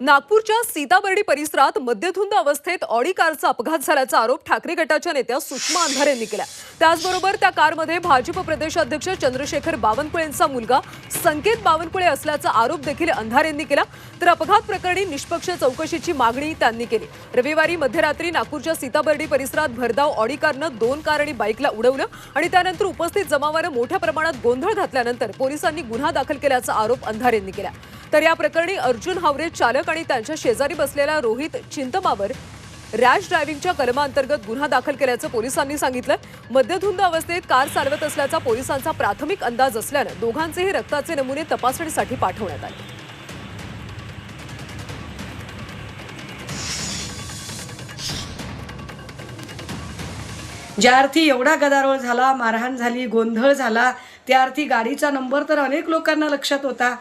नागपूरच्या सीताबर्डी परिसरात मद्यधुंद अवस्थेत ऑडी कारचा अपघात झाल्याचा आरोप ठाकरे गटाच्या नेत्या सुषमा अंधारे यांनी केला त्याचबरोबर त्या कारमध्ये भाजप प्रदेशाध्यक्ष चंद्रशेखर बावनकुळेंचा मुलगा संकेत बावनकुळे असल्याचा आरोप देखील अंधारेंनी केला. तर अपघात प्रकरणी निष्पक्ष चौकशीची मागणी त्यांनी केली. रविवारी मध्यरात्री नागपूरच्या सीताबर्डी परिसरात भरधाव ऑडी कारनं दोन कार आणि बाईकला उडवलं आणि त्यानंतर उपस्थित जमावानं मोठ्या प्रमाणात गोंधळ घातल्यानंतर पोलिसांनी गुन्हा दाखल केल्याचा आरोप अंधारेंनी केला. तर या प्रकरणी अर्जुन हावरे चालक आणि त्यांच्या शेजारी बसलेला रोहित चिंतमावर रॅश ड्रायव्हिंगच्या कलमांतर्गत गुन्हा दाखल केल्याचं पोलिसांनी सांगितलं. मद्यधुंद अवस्थेत कार चालवत असल्याचा पोलिसांचा प्राथमिक अंदाज असल्यानं दोघांचेही रक्ताचे नमुने तपासणीसाठी पाठवण्यात आले. ज्या अर्थी एवढा गदारोळ झाला मारहाण झाली गोंधळ झाला त्या अर्थी गाडीचा नंबर तर अनेक लोकांना लक्षात होता.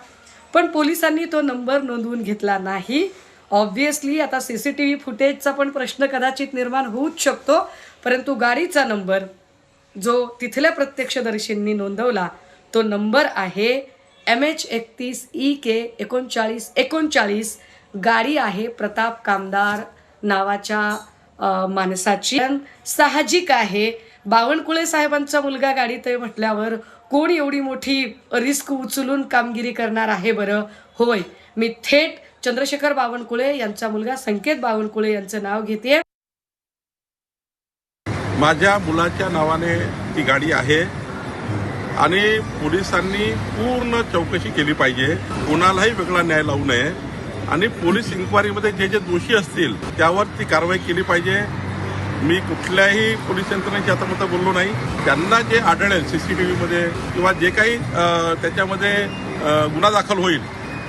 पण पोलिसांनी तो नंबर नोंदवून घेतला नाही. ऑब्व्हियसली आता सी सी टी व्ही फुटेजचा पण प्रश्न कदाचित निर्माण होऊच शकतो परंतु गाडीचा नंबर जो तिथल्या प्रत्यक्षदर्शींनी नोंदवला तो नंबर आहे एम एच एकतीस ई के एकोणचाळीस एकोणचाळीस. गाडी आहे प्रताप कामदार नावाच्या माणसाची. साहजिक आहे बावनकुळे साहेबांचा मुलगा गाडीत आहे म्हटल्यावर कोण एवढी मोठी रिस्क उचलून कामगिरी करणार आहे बरं? होय मी थेट चंद्रशेखर बावनकुळे यांचा मुलगा संकेत बावनकुळे यांचं नाव घेते माझ्या मुलाच्या नावाने ती गाडी आहे आणि पोलिसांनी पूर्ण चौकशी केली पाहिजे. कोणालाही वेगळा न्याय लावू नये. आणि पोलीस इन्क्वायरीमध्ये जे जे दोषी असतील त्यावर ती कारवाई केली पाहिजे. मी कुठल्याही पोलीस यंत्रणेची आता मतं बोललो नाही. त्यांना जे आढळेल सी सी टी व्हीमध्ये किंवा जे काही त्याच्यामध्ये गुन्हा दाखल होईल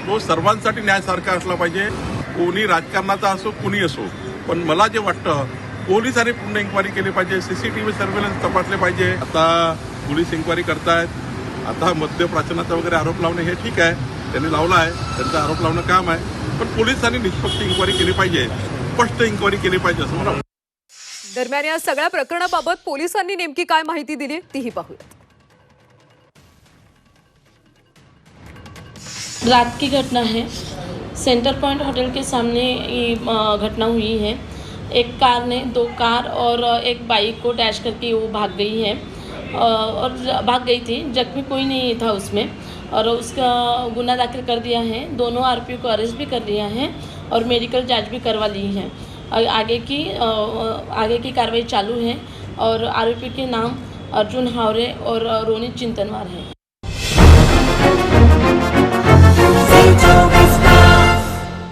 तो सर्वांसाठी न्यायसारखा असला पाहिजे. कोणी राजकारणाचा असो कोणी असो. पण मला जे वाटतं पोलिसांनी पूर्ण इन्क्वायरी केली पाहिजे सीसीटीव्ही सर्व्हेलन्स तपासले पाहिजे. आता पोलीस इन्क्वायरी करतायत. आता मद्य प्राचनाचा वगैरे आरोप लावणे हे ठीक आहे. त्यांनी लावला आहे. त्यांचा आरोप लावणं काम आहे. पण पोलिसांनी निष्पक्ष इन्क्वायरी केली पाहिजे. स्पष्ट इन्क्वायरी केली पाहिजे असं मला वाटतं. दरम्यान या सगळ्या प्रकरणाबाबत पोलिसांनी नेमकी काय माहिती दिली तीही पाहूयात. रात की घटना है। सेंटर पॉइंट होटल के सामने ये घटना हुई है। एक कार ने दो कार और एक बाइक को डैश करके वो भाग गई है। और भाग गई थी जख्मी कोई नहीं था उसमें। और उसका गुना दाखिल कर दिया है। दोनों आरोपियों को अरेस्ट भी कर लिया है और मेडिकल जांच भी करवा ली है। आगे की आगे की कार्रवाई चालू है और आरोपी के नाम अर्जुन हावरे और रोनित चिंतनवार है।